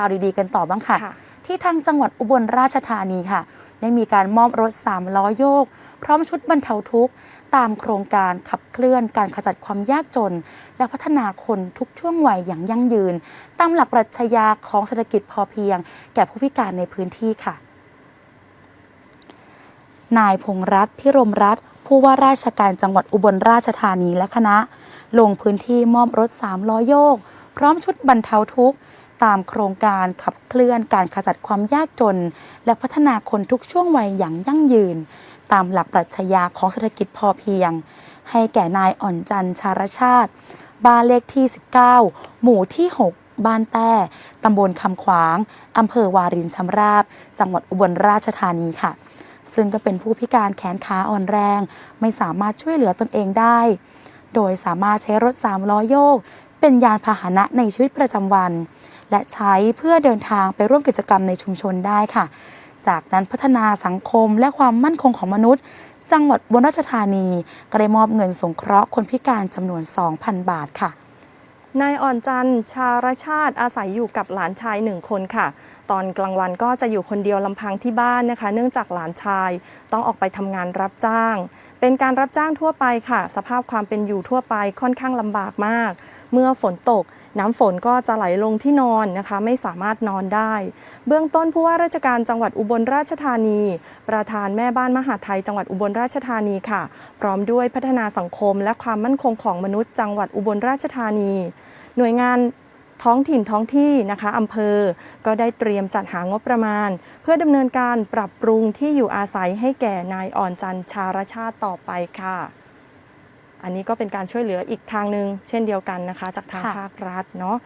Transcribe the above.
าวดีๆกันต่อบ้างค่ะค่ะ ที่ทางจังหวัดอุบลราชธานีค่ะ ได้มีการมอบรถสามล้อโยก พร้อมชุดบรรเทาทุกข์ ตามโครงการขับเคลื่อนการขจัดความยากจน และพัฒนาคนทุกช่วงวัยอย่างยั่งยืน ตามหลักปรัชญาของเศรษฐกิจพอเพียง แก่ผู้พิการในพื้นที่ค่ะ นายพงษ์รัตน์พิรมรัตน์ผู้ว่าราชการจังหวัดอุบลราชธานีและคณะ ลงพื้นที่มอบรถสามล้อโยก พร้อมชุดบรรเทาทุกข์ ตามโครงการขับเคลื่อนการขจัดความยากจน และพัฒนาคนทุกช่วงวัยอย่างยั่งยืน ตามหลักปรัชญาของเศรษฐกิจพอเพียง ให้แก่นายอ่อนจันทร์ชารชาติ บ้านเลขที่ 19 หมู่ที่ 6 บ้านแต้ ตำบลคำขวาง อำเภอวารินชำราบ จังหวัดอุบลราชธานีค่ะ ซึ่งก็เป็นผู้พิการแขนขาอ่อนแรง ไม่สามารถช่วยเหลือตนเองได้ โดยสามารถใช้รถสามล้อโยก เป็นยานพาหนะในชีวิตประจำวัน และใช้เพื่อเดินทางไปร่วมกิจกรรมในชุมชนได้ค่ะ จากนั้นพัฒนาสังคมและความมั่นคงของมนุษย์ จังหวัดบลราชธานีก็ได้มอบเงินสงเคราะห์คนพิการจำนวน 2,000 บาทค่ะนายอ่อนจันทร์ชารชาติอาศัยอยู่กับหลานชายหนึ่งคนค่ะ ตอนกลางวันก็จะอยู่คนเดียวลำพังที่บ้านนะคะ เนื่องจากหลานชายต้องออกไปทำงานรับจ้าง เป็นการรับจ้างทั่วไปค่ะ สภาพความเป็นอยู่ทั่วไปค่อนข้างลำบากมาก เมื่อฝนตก น้ำฝนก็จะไหลลงที่นอนนะคะ ไม่สามารถนอนได้ เบื้องต้นผู้ว่าราชการจังหวัดอุบลราชธานี ประธานแม่บ้านมหาไทยจังหวัดอุบลราชธานีค่ะ พร้อมด้วยพัฒนาสังคมและความมั่นคงของมนุษย์จังหวัดอุบลราชธานี หน่วยงานท้องถิ่นท้องที่นะคะอำเภอ ก็ได้เตรียมจัดหางบประมาณ เพื่อดำเนินการปรับปรุงที่อยู่อาศัยให้แก่นายอ่อนจันทร์ชารชาติต่อไปค่ะ อันนี้ก็เป็นการช่วยเหลืออีกทางหนึ่งเช่นเดียวกันนะคะ จากทางค่ะ ภาครัฐเนาะ